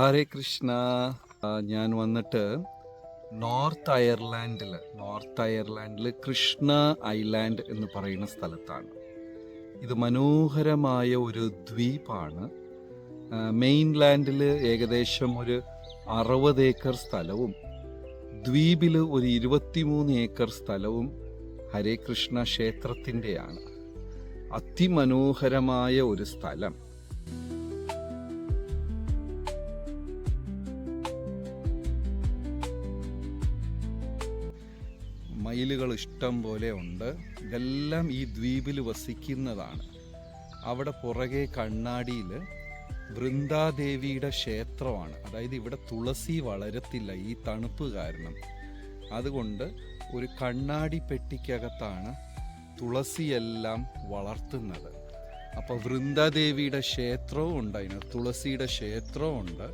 ഹരേ കൃഷ്ണ. ഞാൻ വന്നിട്ട് നോർത്ത് അയർലാൻഡിൽ നോർത്ത് അയർലാൻഡിൽ കൃഷ്ണ ഐലാൻഡ് എന്ന് പറയുന്ന സ്ഥലത്താണ്. ഇത് മനോഹരമായ ഒരു ദ്വീപാണ്. മെയിൻലാൻഡിൽ ഏകദേശം ഒരു അറുപത് ഏക്കർ സ്ഥലവും ദ്വീപിൽ ഒരു ഇരുപത്തിമൂന്ന് ഏക്കർ സ്ഥലവും ഹരേ കൃഷ്ണ ക്ഷേത്രത്തിന്റെയാണ്. അതിമനോഹരമായ ഒരു സ്ഥലം. മയിലുകൾ ഇഷ്ടം പോലെ ഉണ്ട്. ഇതെല്ലാം ഈ ദ്വീപിൽ വസിക്കുന്നതാണ്. അവിടെ പുറകെ കണ്ണാടിയിൽ വൃന്ദാദേവിയുടെ ക്ഷേത്രമാണ്. അതായത് ഇവിടെ തുളസി വളരത്തില്ല ഈ തണുപ്പ് കാരണം. അതുകൊണ്ട് ഒരു കണ്ണാടി പെട്ടിക്കകത്താണ് തുളസിയെല്ലാം വളർത്തുന്നത്. അപ്പോൾ വൃന്ദാദേവിയുടെ ക്ഷേത്രവും ഉണ്ട് അതിന് തുളസിയുടെ ക്ഷേത്രവും ഉണ്ട്.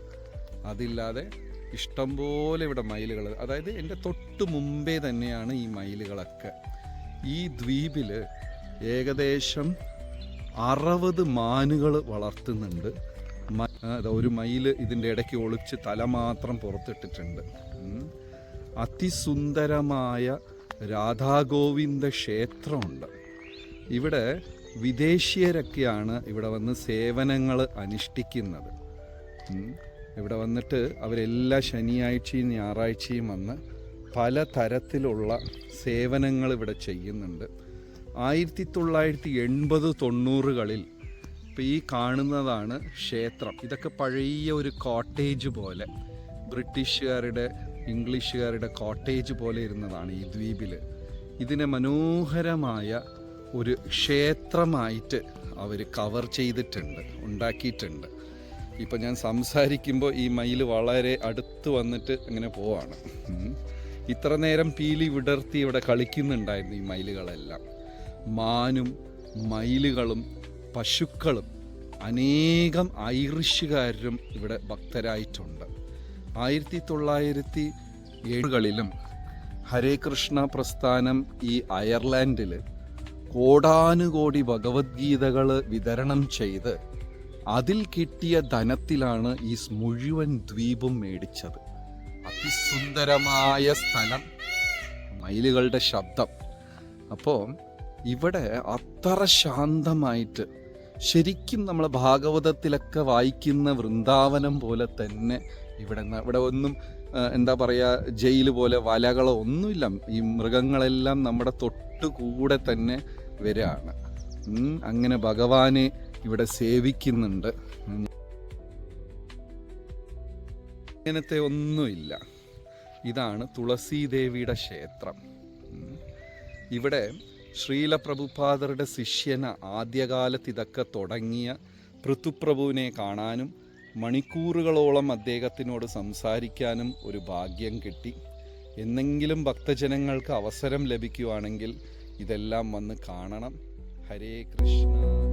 അതില്ലാതെ ഇഷ്ടംപോലെ ഇവിടെ മയിലുകൾ അതായത് എന്റെ തൊട്ട് മുമ്പേ തന്നെയാണ് ഈ മയിലുകളൊക്കെ. ഈ ദ്വീപിൽ ഏകദേശം അറുപത് മാനുകൾ വളർത്തുന്നുണ്ട്. ഒരു മയിൽ ഇതിന്റെ ഇടയ്ക്ക് ഒളിച്ച് തല മാത്രം പുറത്തിട്ടിട്ടുണ്ട്. അതിസുന്ദരമായ രാധാഗോവിന്ദ ക്ഷേത്രമുണ്ട്. ഇവിടെ വിദേശീയരൊക്കെയാണ് ഇവിടെ വന്ന് സേവനങ്ങൾ അനുഷ്ഠിക്കുന്നത്. ഇവിടെ വന്നിട്ട് അവരെല്ലാ ശനിയാഴ്ചയും ഞായറാഴ്ചയും വന്ന് പല തരത്തിലുള്ള സേവനങ്ങൾ ഇവിടെ ചെയ്യുന്നുണ്ട്. ആയിരത്തി തൊള്ളായിരത്തി എൺപത് തൊണ്ണൂറുകളിൽ ഇപ്പം ഈ കാണുന്നതാണ് ക്ഷേത്രം. ഇതൊക്കെ പഴയ ഒരു കോട്ടേജ് പോലെ. ബ്രിട്ടീഷുകാരുടെ ഇംഗ്ലീഷുകാരുടെ കോട്ടേജ് പോലെ ഇരുന്നതാണ് ഈ ദ്വീപിൽ. ഇതിനെ മനോഹരമായ ഒരു ക്ഷേത്രമായിട്ട് അവർ കവർ ചെയ്തിട്ടുണ്ട് ഉണ്ടാക്കിയിട്ടുണ്ട്. ഇപ്പം ഞാൻ സംസാരിക്കുമ്പോൾ ഈ മയിൽ വളരെ അടുത്ത് വന്നിട്ട് ഇങ്ങനെ പോവാണ്. ഇത്ര നേരം പീലി വിടർത്തി ഇവിടെ കളിക്കുന്നുണ്ടായിരുന്നു ഈ മയിലുകളെല്ലാം. മാനും മയിലുകളും പശുക്കളും അനേകം ഐറിഷുകാരും ഇവിടെ ഭക്തരായിട്ടുണ്ട്. ആയിരത്തി തൊള്ളായിരത്തി ഏഴുകളിലും ഹരേ കൃഷ്ണ പ്രസ്ഥാനം ഈ അയർലാൻഡിൽ കോടാനുകോടി ഭഗവത്ഗീതകൾ വിതരണം ചെയ്ത് അതിൽ കിട്ടിയ ധനത്തിലാണ് ഈ മുഴുവൻ ദ്വീപും മേടിച്ചത്. അതിസുന്ദരമായ സ്ഥലം. മയിലുകളുടെ ശബ്ദം. അപ്പോൾ ഇവിടെ അത്ര ശാന്തമായിട്ട് ശരിക്കും നമ്മൾ ഭാഗവതത്തിലൊക്കെ വായിക്കുന്ന വൃന്ദാവനം പോലെ തന്നെ ഇവിടെ ഇവിടെ ഒന്നും എന്താ പറയുക ജയിൽ പോലെ വലകളോ ഒന്നുമില്ല. ഈ മൃഗങ്ങളെല്ലാം നമ്മുടെ തൊട്ടുകൂടെ തന്നെ വരികയാണ് അങ്ങനെ ഭഗവാനെ ഇവിടെ സേവിക്കുന്നുണ്ട്. ഇങ്ങനത്തെ ഒന്നുമില്ല. ഇതാണ് തുളസീദേവിയുടെ ക്ഷേത്രം. ഇവിടെ ശ്രീല പ്രഭുപാദരുടെ ശിഷ്യന ആദ്യകാലത്ത് ഇതൊക്കെ തുടങ്ങിയ പൃഥുപ്രഭുവിനെ കാണാനും മണിക്കൂറുകളോളം അദ്ദേഹത്തിനോട് സംസാരിക്കാനും ഒരു ഭാഗ്യം കിട്ടി. എന്നെങ്കിലും ഭക്തജനങ്ങൾക്ക് അവസരം ലഭിക്കുവാണെങ്കിൽ ഇതെല്ലാം വന്ന് കാണണം. ഹരേ കൃഷ്ണ.